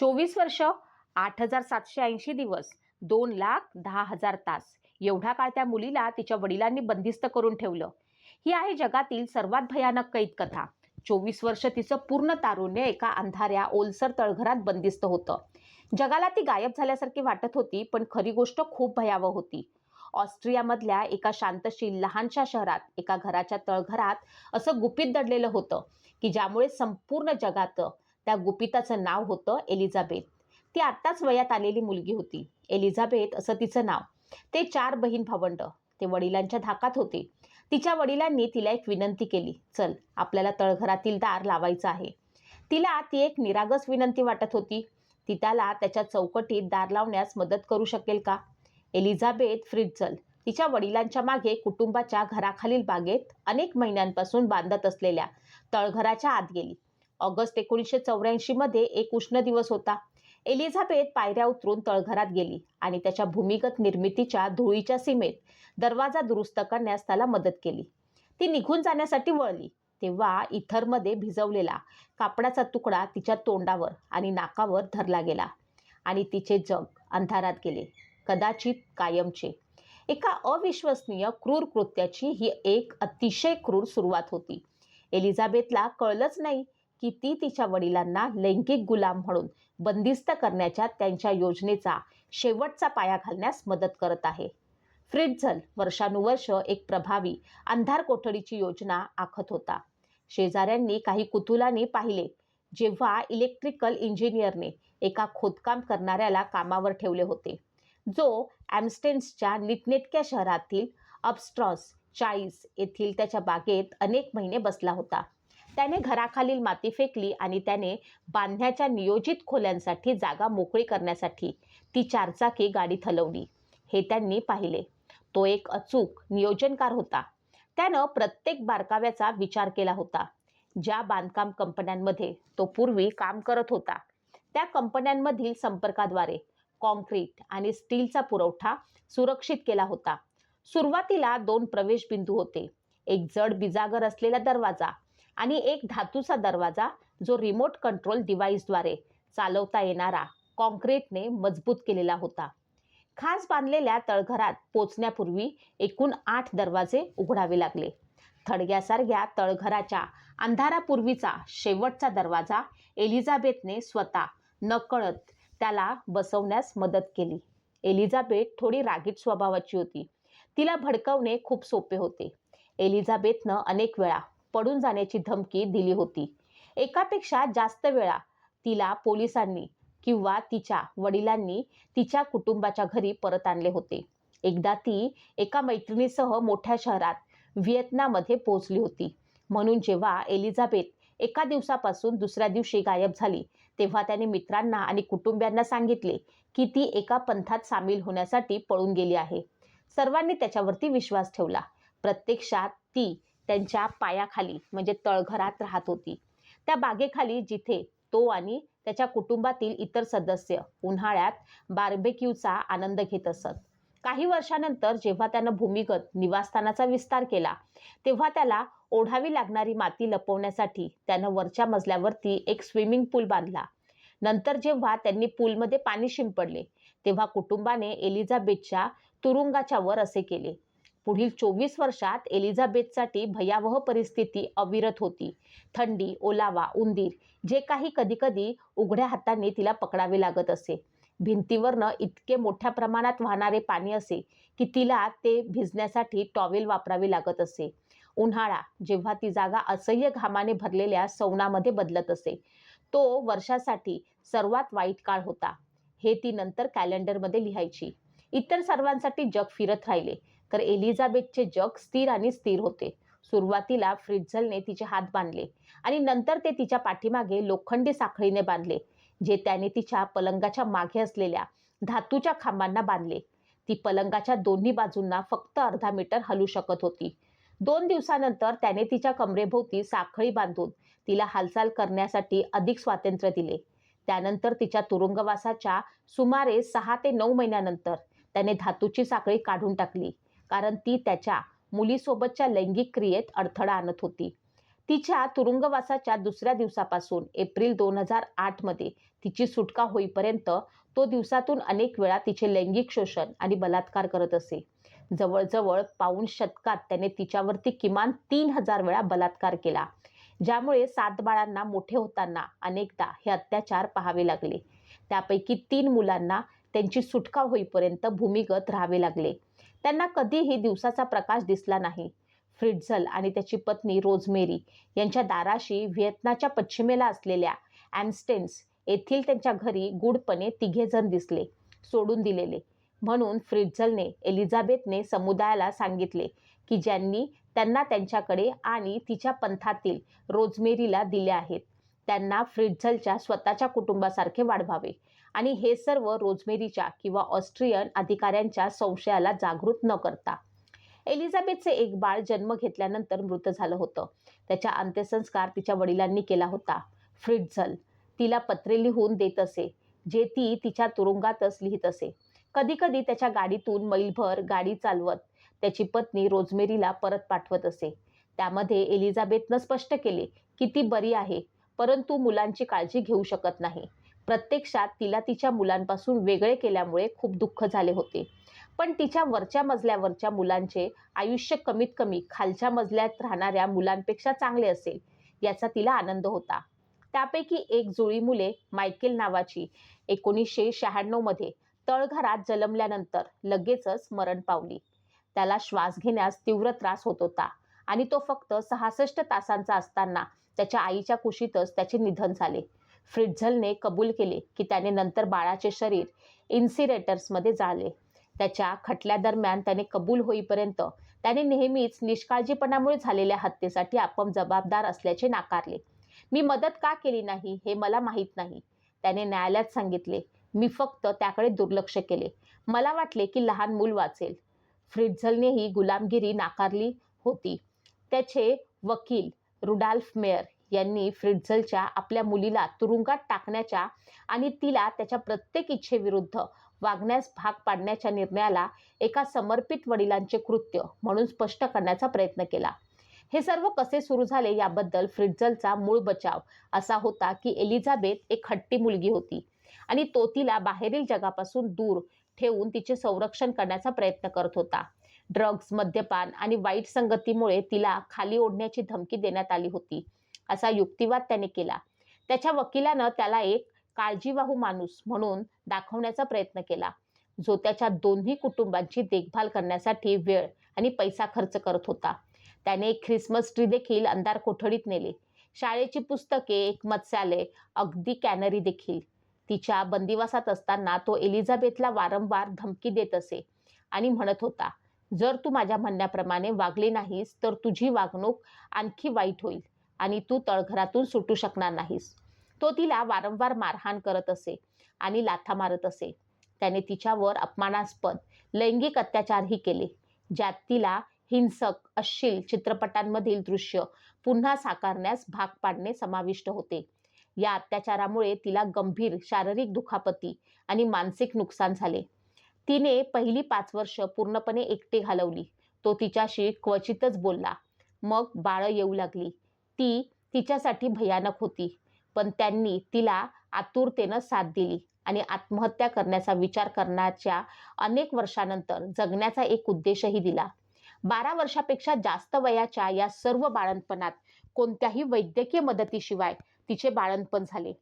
चोवीस वर्ष आठ हजार सातशे ऐंशी दिवस दोन लाख दहा हजार तास. एवढा काळ त्या मुलीला तिच्या वडिलांनी बंदिस्त करून ठेवलं. ही आहे जगातील सर्वात भयानक कैद कथा चोवीस वर्ष तिचं पूर्ण तारुण्य एका अंधाऱ्या ओलसर तळघरात बंदिस्त होतं. जगाला ती गायब झाल्यासारखी वाटत होती पण खरी गोष्ट खूप भयावह होती. ऑस्ट्रियामधल्या एका शांतशील लहानशा शहरात एका घराच्या तळघरात असं गुपित दडलेलं होतं की ज्यामुळे संपूर्ण जगात त्या गुपिताचं नाव होतं एलिझाबेथ. ती आत्ताच वयात आलेली मुलगी होती. एलिझाबेथ असं तिचं नाव. ते चार बहीण भावंड. ते वडिलांच्या धाकात होते. तिच्या वडिलांनी तिला एक विनंती केली. चल आपल्याला तळघरातील दार लावायचं आहे. तिला ती एक निरागस विनंती वाटत होती. ती त्याला त्याच्या चौकटीत दार लावण्यास मदत करू शकेल का? एलिझाबेथ फ्रिट्झल तिच्या वडिलांच्या मागे कुटुंबाच्या घराखालील बागेत अनेक महिन्यांपासून बांधत असलेल्या तळघराच्या आत गेली. ऑगस्ट एकोणीसशे चौऱ्याऐंशीमध्ये एक उष्ण दिवस होता. एलिझाबेथ पायऱ्या उतरून तळघरात गेली आणि त्याच्या भूमिगत निर्मितीच्या धुळीच्या सीमेत दरवाजा दुरुस्त करण्यास त्याला मदत केली. ती निघून जाण्यासाठी वळली. तेव्हा इथरमध्ये भिजवलेला कापडाचा तुकडा तिच्या तोंडावर आणि नाकावर धरला गेला आणि तिचे जग अंधारात गेले कदाचित कायमचे. एका अविश्वसनीय क्रूर कृत्याची ही एक अतिशय क्रूर सुरुवात होती. एलिझाबेथला कळलंच नाही की ती तिच्या वडिलांना लैंगिक गुलाम म्हणून बंदिस्त करण्याच्या त्यांच्या योजनेचा शेवटचा पाया घालण्यास मदत करत आहे. फ्रिट्झल वर्षानुवर्ष एक प्रभावी अंधार कोठडीची योजना आखत होता. शेजाऱ्यांनी काही कुतूलाने पाहिले. जेव्हा इलेक्ट्रिकल इंजिनियरने एका खोदकाम करणाऱ्याला कामावर ठेवले होते. जो ॲम्स्टेन्सच्या नीटनेटक्या शहरातील अपस्ट्रॉस चाळीस येथील त्याच्या बागेत अनेक महिने बसला होता. त्याने घराखालील माती फेकली आणि त्याने बांधण्याच्या नियोजित खोल्यांसाठी जागा मोकळी करण्यासाठी ती चारचाकी गाडी हलवली हे त्यांनी पाहिले. तो एक अचूक नियोजनकार होता. त्यानं प्रत्येक बारकाव्याचा विचार केला होता. ज्या बांधकाम कंपन्यांमध्ये तो पूर्वी काम करत होता त्या कंपन्यांमधील संपर्काद्वारे कॉन्क्रीट आणि स्टीलचा पुरवठा सुरक्षित केला होता. सुरुवातीला दोन प्रवेश बिंदू होते. एक जड बिजागर असलेला दरवाजा आणि एक धातूचा दरवाजा जो रिमोट कंट्रोल डिव्हाइसद्वारे चालवता येणारा कॉन्क्रीटने मजबूत केलेला होता. खास बांधलेल्या तळघरात पोचण्यापूर्वी एकूण आठ दरवाजे उघडावे लागले. थडग्यासारख्या तळघराच्या अंधारापूर्वीचा शेवटचा दरवाजा एलिझाबेथने स्वतः नकळत त्याला बसवण्यास मदत केली. एलिझाबेथ थोडी रागीट स्वभावाची होती. तिला भडकवणे खूप सोपे होते. एलिझाबेथनं अनेक वेळा पडून जाण्याची धमकी दिली होती. एकापेक्षा जास्त वेळा तिला पोलिसांनी किंवा तिच्या वडिलांनी तिच्या कुटुंबाच्या घरी परत आणले होते. एकदा ती एका मैत्रिणीसह मोठ्या शहरात व्हिएतनाममध्ये पोहोचली होती. म्हणून जेव्हा एलिझाबेथ एका दिवसापासून दुसऱ्या दिवशी गायब झाली तेव्हा त्याने मित्रांना आणि कुटुंबियांना सांगितले की ती एका पंथात सामील होण्यासाठी पळून गेली आहे. सर्वांनी त्याच्यावरती विश्वास ठेवला. प्रत्यक्षात ती त्यांच्या पायाखाली म्हणजे तळघरात राहत होती. त्या बागेखाली जिथे तो आणि त्याच्या कुटुंबातील इतर सदस्य उन्हाळ्यात बार्बेक्यूचा आनंद घेत असत. काही वर्षानंतर जेव्हा त्यानं भूमिगत निवासस्थानाचा विस्तार केला तेव्हा त्याला ओढावी लागणारी माती लपवण्यासाठी त्यानं वरच्या मजल्यावरती एक स्विमिंग पूल बांधला. नंतर जेव्हा त्यांनी पूलमध्ये पाणी शिंपडले तेव्हा कुटुंबाने एलिझाबेथच्या तुरुंगाच्या वर असे केले. पुढील चोवीस वर्षात एलिझाबेथसाठी भयावह परिस्थिती अविरत होती. थंडी ओलावा उंदीर जे काही कधीकधी उघड्या हाताने तिला पकडावे लागत असे. भिंतीवरनं इतके मोठ्या प्रमाणात वाहणारे पाणी असे की तिला ते भिजण्यासाठी टॉवेल वापरावे लागत असे. उन्हाळा जेव्हा ती जागा असह्य घामाने भरलेल्या सौनामध्ये बदलत असे. तो वर्षासाठी सर्वात वाईट काळ होता. हे ती नंतर कॅलेंडरमध्ये लिहायची. इतर सर्वांसाठी जग फिरत राहिले. तर एलिझाबेथचे जग स्थिर आणि स्थिर होते. सुरुवातीला फ्रिट्झलने तिचे हात बांधले आणि नंतर ते तिच्या पाठीमागे लोखंडी साखळीने बांधले जे त्याने तिच्या पलंगाच्या मागे असलेल्या धातूच्या खांबांना बांधले. ती पलंगाच्या दोन्ही बाजूंना फक्त अर्धा मीटर हलू शकत होती. दोन दिवसानंतर त्याने तिच्या कमरेभोवती साखळी बांधून तिला हालचाल करण्यासाठी अधिक स्वातंत्र्य दिले. त्यानंतर तिच्या तुरुंगवासाच्या सुमारे सहा ते नऊ महिन्यानंतर त्याने धातूची साखळी काढून टाकली. कारण ती त्याच्या मुलीसोबतच्या लैंगिक क्रियेत अडथळा आणत होती. तिच्या तुरुंगवासाच्या दुसऱ्या दिवसापासून एप्रिल दोन हजार आठमध्ये तिची सुटका होईपर्यंत तो दिवसातून अनेक वेळा तिचे लैंगिक शोषण आणि बलात्कार करत असे. जवळजवळ पाऊण शतकात त्याने तिच्यावरती किमान तीन हजार वेळा बलात्कार केला ज्यामुळे सात बाळांना मोठे होताना अनेकदा हे अत्याचार पाहावे लागले. त्यापैकी तीन मुलांना त्यांची सुटका होईपर्यंत भूमिगत राहावे लागले. त्यांना कधीही दिवसाचा प्रकाश दिसला नाही. फ्रिट्झल आणि त्याची पत्नी रोजमेरी यांच्या दाराशी व्हिएतनाच्या पश्चिमेला असलेल्या ॲमस्टेन्स येथील त्यांच्या घरी गूढपणे तिघेजण दिसले सोडून दिलेले. म्हणून फ्रिट्झलने एलिझाबेथने समुदायाला सांगितले की ज्यांनी त्यांना त्यांच्याकडे आणि तिच्या पंथातील रोजमेरीला दिले आहेत त्यांना फ्रिट्झलच्या स्वतःच्या कुटुंबासारखे वाढवावे. आणि हे सर्व रोजमेरीच्या किंवा ऑस्ट्रियन अधिकाऱ्यांच्या संशयाला जागृत न करता. एलिझाबेथचे एक बाळ जन्म घेतल्यानंतर मृत झालं होतं. त्याच्या अंत्यसंस्कार तिच्या वडिलांनी केला होता. फ्रिडझल तिला पत्रे लिहून देत असे जे ती तिच्या तुरुंगातच लिहित असे. कधीकधी त्याच्या गाडीतून मैलभर गाडी चालवत त्याची पत्नी रोजमेरीला परत पाठवत असे. त्यामध्ये एलिझाबेथनं स्पष्ट केले की ती बरी आहे परंतु मुलांची काळजी घेऊ शकत नाही. प्रत्यक्षात तिला तिच्या मुलांपासून वेगळे केल्यामुळे खूप दुःख झाले होते. पण तिच्या वरच्या मजल्यावरच्या मुलांचे आयुष्य कमीत कमी खालच्या मजल्यात राहणाऱ्या मुलांपेक्षा चांगले असेल याचा तिला आनंद होता. त्यापैकी एक जुळी मुले मायकेल नावाची एकोणीसशे शहाण्णवमध्ये तळघरात जन्मल्यानंतर लगेचच मरण पावली. त्याला श्वास घेण्यास तीव्र त्रास होत होता आणि तो फक्त सहासष्ट तासांचा असताना त्याच्या आईच्या कुशीतच त्याचे निधन झाले. फ्रिट्झलने कबूल केले की त्याने नंतर बाळाचे शरीर इन्सिरेटर्समध्ये जाले त्याच्या खटल्यादरम्यान त्याने कबूल होईपर्यंत त्याने नेहमीच निष्काळजीपणामुळे झालेल्या हत्येसाठी आपण जबाबदार असल्याचे नाकारले. मी मदत का केली नाही हे मला माहीत नाही त्याने न्यायालयात सांगितले. मी फक्त त्याकडे दुर्लक्ष केले. मला वाटले की लहान मूल वाचेल. फ्रिट्झलनेही गुलामगिरी नाकारली होती. त्याचे वकील रुडाल्फ मेयर यांनी फ्रिट्झलच्या आपल्या मुलीला तुरुंगात टाकण्याच्या आणि तिला त्याच्या प्रत्येक इच्छेविरुद्ध वागण्यास भाग पाडण्याच्या निर्णयाला एका समर्पित वडिलांचे कृत्य म्हणून स्पष्ट करण्याचा प्रयत्न केला. हे सर्व कसे सुरू झाले याबद्दल फ्रिट्झलचा मूळ बचाव असा होता की एलिझाबेथ एक हट्टी मुलगी होती आणि तो तिला बाहेरील जगापासून दूर ठेवून तिचे संरक्षण करण्याचा प्रयत्न करत होता. ड्रग्ज मद्यपान आणि वाईट संगतीमुळे तिला खाली ओढण्याची धमकी देण्यात आली होती. असा युक्तिवाद त्याने केला. त्याच्या वकिलानं त्याला एक काळजीवाहू माणूस म्हणून दाखवण्याचा प्रयत्न केला जो त्याच्या दोन्ही कुटुंबांची देखभाल करण्यासाठी वेळ आणि पैसा खर्च करत होता. त्याने ख्रिसमस ट्री देखील अंधार कोठडीत नेले. शाळेची पुस्तके एक मत्स्यालय अगदी कॅनरी देखील. तिच्या बंदिवासात असताना तो एलिझाबेथला वारंवार धमकी देत असे आणि म्हणत होता जर तू माझ्या म्हणण्याप्रमाणे वागले नाहीस तर तुझी वागणूक आणखी वाईट होईल. आणि तू तळघरातून सुटू शकणार नाहीस. तो तिला वारंवार मारहाण करत असे आणि लाथा मारत असे. त्याने तिच्यावर अपमानास्पद लैंगिक अत्याचारही केले ज्यात तिला हिंसक अश्लील चित्रपटांमधील दृश्य पुन्हा साकारण्यास भाग पाडणे समाविष्ट होते. या अत्याचारामुळे तिला गंभीर शारीरिक दुखापती आणि मानसिक नुकसान झाले. तिने पहिली पाच वर्ष पूर्णपणे एकटे घालवली. तो तिच्याशी क्वचितच बोलला. मग बाळं येऊ लागली. ती तिच्यासाठी भयानक होती. पण त्यांनी तिला आतुरतेनं साथ दिली आणि आत्महत्या करण्याचा विचार करण्याच्या अनेक वर्षानंतर जगण्याचा एक उद्देशही दिला. बारा वर्षापेक्षा जास्त वयाच्या या सर्व बाळणपणात कोणत्याही वैद्यकीय मदतीशिवाय तिचे बाळणपण झाले.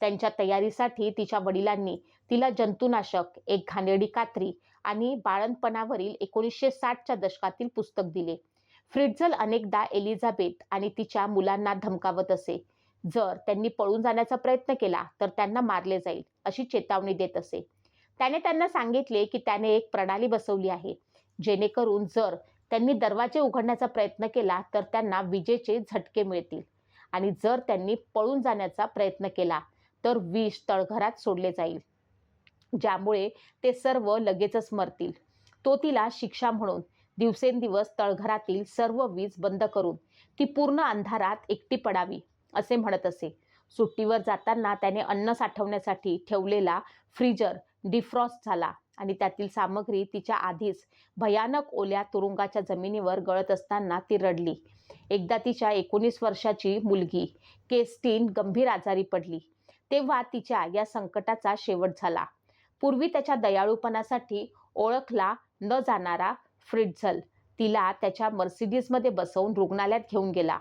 त्यांच्या तयारीसाठी तिच्या वडिलांनी तिला जंतुनाशक एक घाणेरडी कात्री आणि बाळणपणावरील एकोणीसशे साठच्या दशकातील पुस्तक दिले. फ्रिट्झल अनेकदा एलिझाबेथ आणि तिच्या मुलांना धमकावत असे. जर त्यांनी पळून जाण्याचा प्रयत्न केला तर त्यांना मारले जाईल अशी चेतावणी देत असे. त्याने त्यांना सांगितले की त्याने एक प्रणाली बसवली आहे जेणेकरून जर त्यांनी दरवाजे उघडण्याचा प्रयत्न केला तर त्यांना विजेचे झटके मिळतील. आणि जर त्यांनी पळून जाण्याचा प्रयत्न केला तर विष तळघरात सोडले जाईल ज्यामुळे ते सर्व लगेचच मरतील. तो तिला शिक्षा म्हणून दिवसेंदिवस तळघरातील सर्व वीज बंद करून ती पूर्ण अंधारात एकटी पडावी असे म्हणत असे. सुट्टीवर जाताना त्याने अन्न साठवण्यासाठी ठेवलेला फ्रीजर डिफ्रॉस्ट झाला आणि त्यातील सामग्री तिच्या आधीच भयानक ओल्या तुरुंगाच्या जमिनीवर गळत असताना ती रडली. एकदा तिच्या एकोणीस वर्षाची मुलगी केस्टीन गंभीर आजारी पडली. तेव्हा तिच्या या संकटाचा शेवट झाला. पूर्वी त्याच्या दयाळूपणासाठी ओळखला न जाणारा फ्रिट्झल तिला त्याच्या मर्सिडीजमध्ये बसवून रुग्णालयात घेऊन गेला.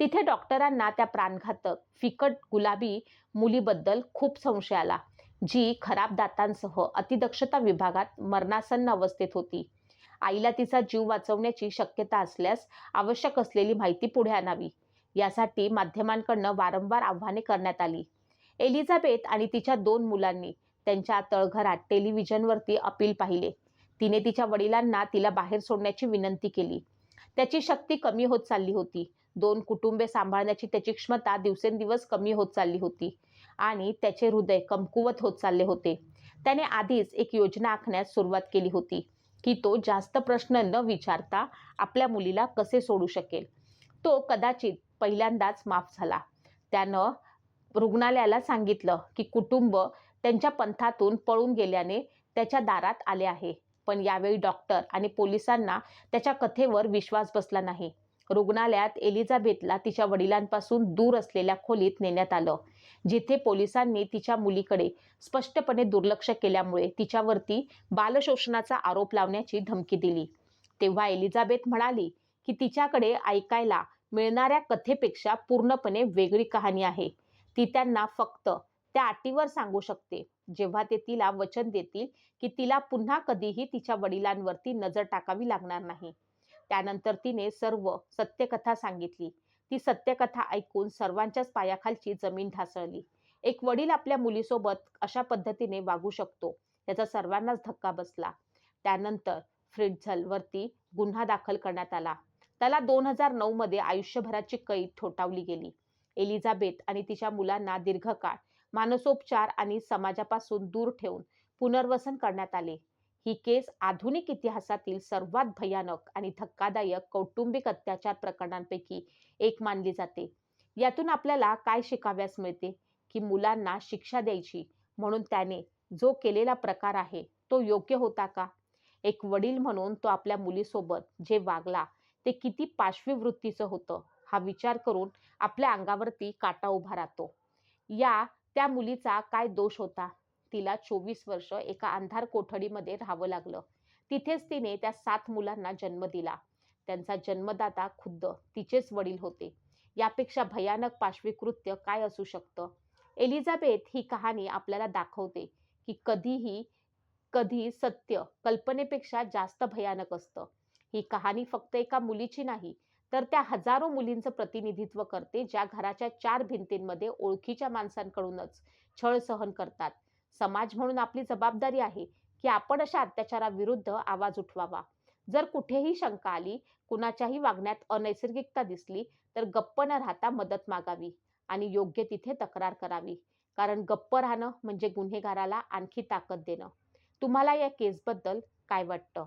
तिथे डॉक्टरांना त्या प्राणघातक फिकट गुलाबी मुलीबद्दल खूप संशय आला जी खराब दातांसह अतिदक्षता विभागात मरणासन्न अवस्थेत होती. आईला तिचा जीव वाचवण्याची शक्यता असल्यास आवश्यक असलेली माहिती पुढे आणावी. यासाठी माध्यमांकडनं वारंवार आव्हाने करण्यात आली. एलिझाबेथ आणि तिच्या दोन मुलांनी त्यांच्या तळघरात टेलिव्हिजनवरती अपील पाहिले. तिने तिच्या वडिलांना तिला बाहेर सोडण्याची विनंती केली. त्याची शक्ती कमी होत चालली होती. दोन कुटुंबे सांभाळण्याची त्याची क्षमता दिवसेंदिवस कमी होत चालली होती आणि त्याचे हृदय कमकुवत होत चालले होते. त्याने आधीच एक योजना आखण्यास सुरुवात केली होती की तो जास्त प्रश्न न विचारता आपल्या मुलीला कसे सोडू शकेल. तो कदाचित पहिल्यांदाच माफ झाला. त्यानं रुग्णालयाला सांगितलं की कुटुंब त्यांच्या पंथातून पळून गेल्याने त्याच्या दारात आले आहे. पण यावेळी डॉक्टर आणि पोलिसांना त्याच्या कथेवर विश्वास बसला नाही. रुग्णालयात एलिझाबेथला तिच्या वडिलांपासून दूर असलेल्या खोलीत नेण्यात आलं जिथे पोलिसांनी तिच्या मुलीकडे स्पष्टपणे दुर्लक्ष केल्यामुळे तिच्यावरती बालशोषणाचा आरोप लावण्याची धमकी दिली. तेव्हा एलिझाबेथ म्हणाली की तिच्याकडे ऐकायला मिळणाऱ्या कथेपेक्षा पूर्णपणे वेगळी कहाणी आहे. ती त्यांना फक्त त्या अटीवर सांगू शकते जेव्हा ते तिला वचन देतील की तिला पुन्हा कधीही तिच्या वडिलांवरती नजर टाकावी लागणार नाही. त्यानंतर तिने सर्व सत्यकथा सांगितली. ती सत्यकथा ऐकून सर्वांच्याच पायाखालची जमीन ढासळली. एक वडील आपल्या मुलीसोबत अशा पद्धतीने वागू शकतो याचा सर्वांनाच धक्का बसला. त्यानंतर फ्रिट्झलवरती गुन्हा दाखल करण्यात आला. त्याला दोन हजार नऊ मध्ये आयुष्यभराची कैद ठोठावली गेली. एलिझाबेथ आणि तिच्या मुलांना दीर्घकाळ मानसोपचार आणि समाजापासून दूर ठेवून पुनर्वसन करण्यात आले. ही केस आधुनिक इतिहासातील सर्वात भयानक आणि धक्कादायक कौटुंबिक अत्याचार प्रकरणांपैकी एक मानली जाते. यातून आपल्याला काय शिकाव्यास मिळते? की मुलांना शिक्षा द्यायची म्हणून त्याने जो केलेला प्रकार आहे तो योग्य होता का? एक वडील म्हणून तो आपल्या मुलीसोबत जे वागला ते किती पाशवी वृत्तीचं होतं हा विचार करून आपल्या अंगावरती काटा उभा राहतो. या त्या मुलीचा काय दोष होता? तिला चोवीस वर्ष एका अंधार कोठडीमध्ये राहावं लागलं. तिथेच तिने त्या सात मुलांना जन्म दिला. त्यांचा जन्मदाता खुद्द तिचेच वडील होते. यापेक्षा भयानक पाशवी कृत्य काय असू शकतं? एलिझाबेथ ही कहाणी आपल्याला दाखवते की कधीही कधी सत्य कल्पनेपेक्षा जास्त भयानक असतं. ही कहाणी फक्त एका मुलीची नाही तर त्या हजारो मुलींचं प्रतिनिधित्व करते ज्या घराच्या चार भिंतींमध्ये ओळखीच्या माणसांकडूनच छळ सहन करतात. समाज म्हणून आपली जबाबदारी आहे की आपण अशा अत्याचाराविरुद्ध आवाज उठवावा. जर कुठेही शंका आली कुणाच्याही वागण्यात अनैसर्गिकता दिसली तर गप्प न राहता मदत मागावी आणि योग्य तिथे तक्रार करावी. कारण गप्प राहणं म्हणजे गुन्हेगाराला आणखी ताकद देणं. तुम्हाला या केसबद्दल काय वाटतं?